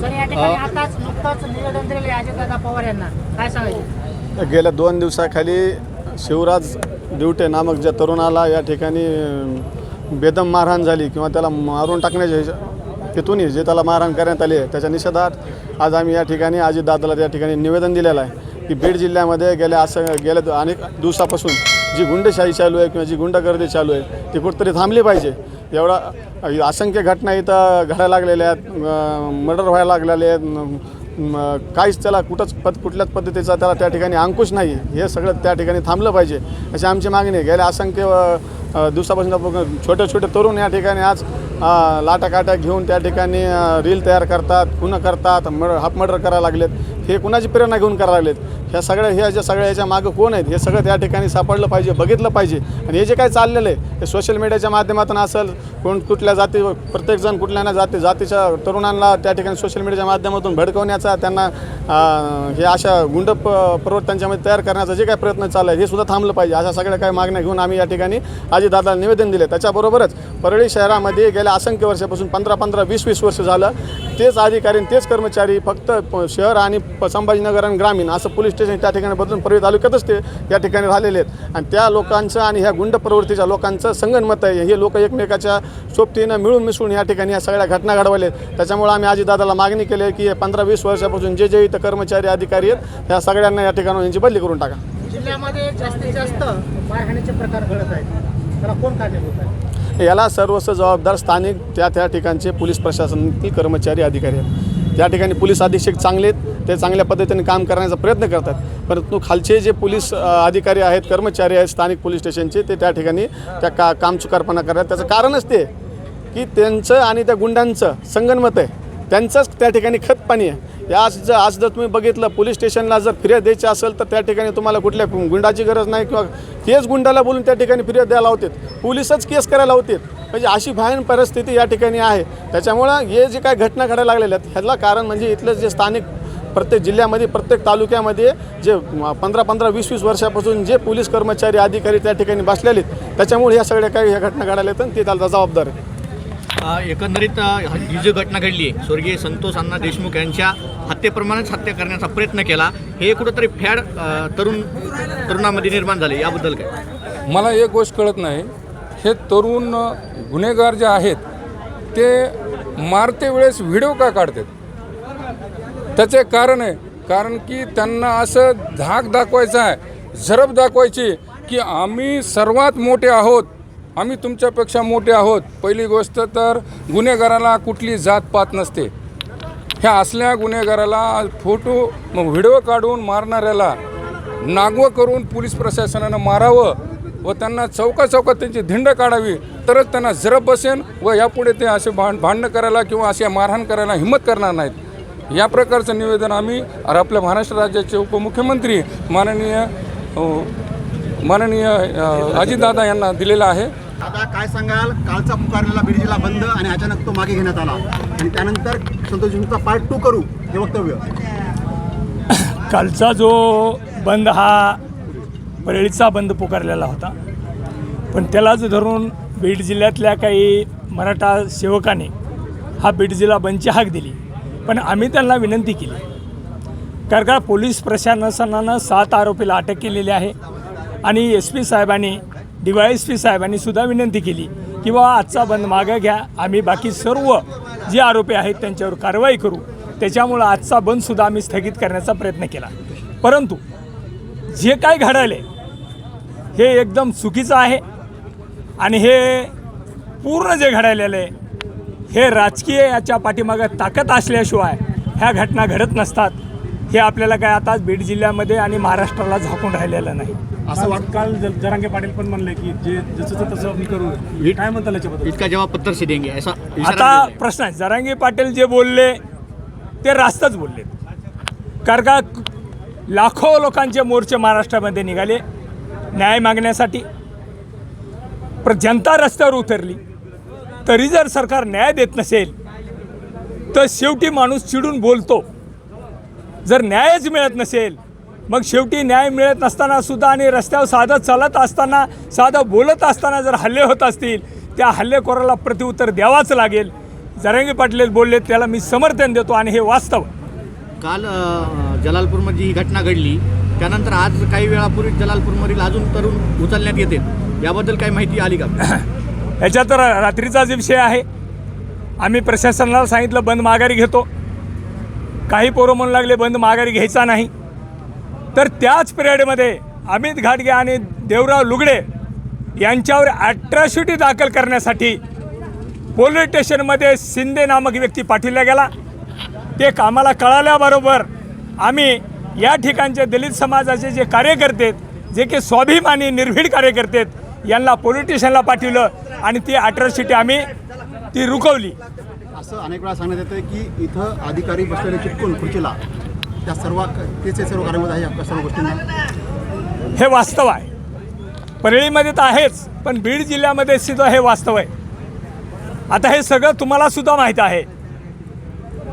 Sir या ठिकाणी आताच नुकतंच निवेदन दिलेले अजितदादा पवार यांना. काय सांगायचं? गेल्या दोन दिवसाखाली शिवराज दिवटे नामक ज्या तरुणाला या ठिकाणी बेदम मारहाण झाली किंवा त्याला मारून टाकण्याच्या ह्याच्या- हेतून जे त्याला मारहाण करण्यात आली आहे त्याच्या निषेधात आज आम्ही या ठिकाणी अजितदादाला त्या ठिकाणी निवेदन दिलेलं आहे की बीड जिल्ह्यामध्ये गेल्या असं गेल्या अनेक दिवसापासून जी गुंडशाही चालू आहे किंवा जी गुंडगर्दी चालू आहे ती कुठंतरी थांबली पाहिजे. एवढा असंख्य घटना इथं घडायला लागलेल्या आहेत मर्डर व्हायला लागलेले आहेत काहीच त्याला कुठंच पद कुठल्याच पद्धतीचा त्याला त्या ठिकाणी अंकुश नाही हे सगळं त्या ठिकाणी थांबलं पाहिजे. अशी आमची मागणी आहे. गेल्या असंख्य दिवसापासून छोटे छोटे तरुण या ठिकाणी आज लाटा लाटाकाट्या घेऊन त्या ठिकाणी रील तयार करतात खुनं करतात मर्डर हाफ मर्डर करायला लागलेत. हे कुणाची प्रेरणा घेऊन करायला लागलेत? ह्या सगळ्या ह्या ज्या सगळ्या ह्याच्या मागं कोण आहेत? हे सगळं त्या ठिकाणी सापडलं पाहिजे बघितलं पाहिजे. आणि हे जे काय चाललेलं आहे हे सोशल मीडियाच्या माध्यमातून असेल कोण कुठल्या जाती प्रत्येकजण कुठल्या ना जाती जातीच्या तरुणांना त्या ठिकाणी सोशल मीडियाच्या माध्यमातून भडकवण्याचा त्यांना हे अशा गुंड प प्रवृत्तांच्यामध्ये तयार करण्याचा जे काय प्रयत्न चालला आहे हे सुद्धा थांबलं पाहिजे. अशा सगळ्या काही मागण्या घेऊन आम्ही या ठिकाणी अजितदादाला निवेदन दिले त्याच्याबरोबरच परळी शहरामध्ये गेल्या असंख्य वर्षापासून पंधरा पंधरा वीस वीस वर्ष झालं. तेच अधिकारी तेच कर्मचारी फक्त प- शहर आणि प- संभाजीनगर आणि ग्रामीण असं पोलीस स्टेशन त्या ठिकाणी बदलून परळी तालुक्यातच ते या ठिकाणी राहिलेले आहेत. आणि त्या लोकांचं आणि ह्या गुंड प्रवृत्तीच्या लोकांचं संगनमत आहे. हे लोक एकमेकाच्या सोबतीनं मिळून मिसळून या ठिकाणी या सगळ्या घटना घडवलेत त्याच्यामुळे आम्ही अजितदादाला मागणी केली आहे की हे पंधरा वीस वर्षापासून जे जे इथं कर्मचारी अधिकारी आहेत ह्या सगळ्यांना या ठिकाणी यांची बदली करून टाका. जिल्ह्यामध्ये जास्तीत जास्त मारहाणीचे प्रकार घडत आहेत. त्याला कोण कारणीभूत आहे? याला सर्वस्व जबाबदार स्थानिक त्या त्या ठिकाणचे पोलीस प्रशासनातील कर्मचारी अधिकारी आहेत. त्या ठिकाणी पोलीस अधीक्षक चांगले आहेत. ते चांगल्या पद्धतीने काम करण्याचा प्रयत्न करतात. परंतु खालचे जे पोलीस अधिकारी आहेत कर्मचारी आहेत स्थानिक पोलीस स्टेशनचे ते त्या ठिकाणी त्या का कामचुकारपणा करतात. त्याचं कारणच ते की त्यांचं आणि त्या गुंडांचं संगनमत आहे. त्यांचंच त्या ठिकाणी खतपाणी आहे. या आज जर आज जर तुम्ही बघितलं पोलीस स्टेशनला जर फिर्याद द्यायची असेल तर त्या ठिकाणी तुम्हाला कुठल्या गुंडाची गरज नाही किंवा तेच गुंडाला बोलून त्या ठिकाणी फिर्याद द्यायला होतात पोलीसच केस करायला होतात म्हणजे अशी भयान परिस्थिती या ठिकाणी आहे. त्याच्यामुळं हे जे काय घटना घडायला लागलेल्या आहेत ह्याला कारण म्हणजे इथलं जे स्थानिक प्रत्येक जिल्ह्यामध्ये प्रत्येक तालुक्यामध्ये जे पंधरा पंधरा वीस वीस वर्षापासून जे पोलीस कर्मचारी अधिकारी त्या ठिकाणी बसलेले आहेत त्याच्यामुळे ह्या सगळ्या काही ह्या घटना घडायला आहेत आणि ते त्याला जबाबदार आहे एकंदरीत ही जी घटना घडली आहे स्वर्गीय संतोष अण्णा देशमुख यांच्या हत्येप्रमाणेच हत्या करण्याचा प्रयत्न केला हे कुठंतरी फॅड तरुण तरुणामध्ये निर्माण झाले याबद्दल काय? मला एक गोष्ट कळत नाही. हे तरुण गुन्हेगार जे आहेत ते मारते वेळेस व्हिडिओ का काढतात? त्याचे कारण आहे. कारण की त्यांना असं धाक दाखवायचं आहे झरप दाखवायची की आम्ही सर्वात मोठे आहोत आम्ही तुमच्यापेक्षा मोठे आहोत. पहिली गोष्ट तर गुन्हेगाराला कुठली जात पात नसते. ह्या असल्या गुन्हेगाराला फोटो व्हिडिओ काढून मारणाऱ्याला नागवं करून पोलीस प्रशासनानं मारावं व त्यांना चौका चौकात त्यांची धिंड काढावी तरच त्यांना जरब बसेन व यापुढे ते असे भांड भांडणं करायला किंवा असे मारहाण करायला हिंमत करणार नाहीत. या प्रकारचं निवेदन आम्ही और आपल्या महाराष्ट्र राज्याचे उपमुख्यमंत्री माननीय माननीय अजितदादा यांना दिलेलं आहे. आता काय सांगाल? कालचा पुकारलेला बीड जिल्हा बंद आणि अचानक तो मागे घेण्यात आला. आणि त्यानंतर संतोष देशमुखचा पार्ट टू करू. हे वक्तव्य. कालचा जो बंद हा परळीचा बंद पुकारलेला होता. पण त्यालाच धरून बीड जिल्ह्यातल्या काही मराठा सेवकांनी हा बीड जिल्हा बंदची हाक दिली. पण आम्ही त्यांना विनंती केली. कारण का पोलीस प्रशासनानं सात आरोपीला अटक केलेली आहे. आणि एस पी साहेबांनी डी वाय एस पी साहेबांनी सुद्धा विनंती केली की बाबा आजचा बंद मागं घ्या. आम्ही बाकी सर्व जे आरोपी आहेत त्यांच्यावर कारवाई करू. त्याच्यामुळं आजचा बंदसुद्धा आम्ही स्थगित करण्याचा प्रयत्न केला. परंतु जे काय घडायले हे एकदम चुकीचं आहे. आणि हे पूर्ण जे घडायलेलं आहे हे राजकीय याच्या पाठीमागं ताकद असल्याशिवाय ह्या घटना घडत नसतात. हे आपल्याला काय आता बीड जिल्ह्यामध्ये आणि महाराष्ट्राला झाकून राहिलेलं नाही. असं वाट काल जरांगे पाटील पण म्हणले की जे जसं तसं आम्ही करू काय म्हणता याच्याबद्दल? इसका जवाब पत्थर से देंगे ऐसा इशारा आता. प्रश्न आहे. जरांगे पाटील जे बोलले ते रास्तच बोलले कारण का लाखो लोकांचे मोर्चे महाराष्ट्रामध्ये निघाले. न्याय मागण्यासाठी जनता रस्त्यावर उतरली. तरी जर सरकार न्याय देत नसेल तर शेवटी माणूस चिडून बोलतो. जर न्यायच मिळत नसेल मग शेवटी न्याय मिळत नसताना सुद्धा आणि रस्त्यावर साधं चालत असताना साधं बोलत असताना जर हल्ले होत असतील त्या हल्लेखोराला प्रत्युत्तर द्यावाच लागेल. जरांगी पाटील बोलले त्याला मी समर्थन देतो आणि हे वास्तव. काल जलालपूरमध्ये ही घटना घडली. त्यानंतर आज काही वेळापूर्वी जलालपूरमधील अजून तरुण उचलण्यात येते याबद्दल काही माहिती आली का? ह्याच्या तर रात्रीचाच विषय आहे आम्ही प्रशासनाला सांगितलं बंद माघारी घेतो. काही पोरं म्हणू लागले बंद माघारी घ्यायचा नाही. तर त्याच पिरियडमध्ये अमित घाटगे आणि देवराव लुगडे यांच्यावर ॲट्रॉसिटी दाखल करण्यासाठी पोलीस स्टेशनमध्ये शिंदे नामक व्यक्ती पाठवला गेला. ते कामाला कळाल्याबरोबर आम्ही या ठिकाणचे दलित समाजाचे जे कार्यकर्ते आहेत, जे की स्वाभिमानी निर्भीड कार्यकर्ते आहेत, यांना पोलीस स्टेशनला पाठवलं आणि ती अट्रॅसिटी आम्ही ती रुकवली. असं अनेक वेळा सांगण्यात येतं की इथं अधिकारी बसलेले चिटकून खुर्चीला त्या सर्व त्याचे सर्व कारणीभूत आहे सर्व गोष्टींना. हे वास्तव आहे. परळीमध्ये तर आहेच पण बीड जिल्ह्यामध्ये सुद्धा हे वास्तव आहे. आता हे सगळं तुम्हाला सुद्धा माहीत आहे.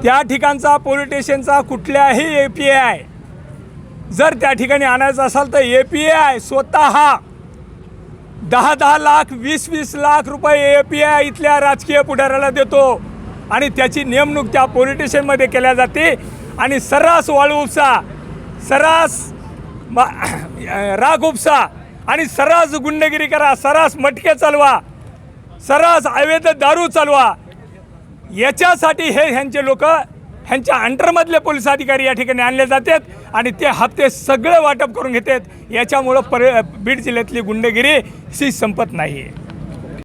त्या ठिकाणचा पोलीस स्टेशनचा कुठल्याही ए पी आय जर त्या ठिकाणी आणायचं असाल तर ए पी आय स्वतः दहा दहा लाख वीस वीस लाख रुपये ए पी आय इथल्या राजकीय पुढाऱ्याला देतो. आणि त्याची नेमणूक त्या पोलीस केल्या जाते. आणि सर्रास वाळू उपसा सर्रास राग उपसा आणि सर्रास गुंडगिरी करा सर्रास मटके चालवा सर्रास अवैध दारू चालवा. याच्यासाठी हे ह्यांचे लोक ह्यांच्या अंडरमधले पोलीस अधिकारी या ठिकाणी आणले जातात आणि ते हप्ते सगळे वाटप करून घेतात. याच्यामुळं पर बीड जिल्ह्यातली गुंडगिरी ही संपत नाही आहे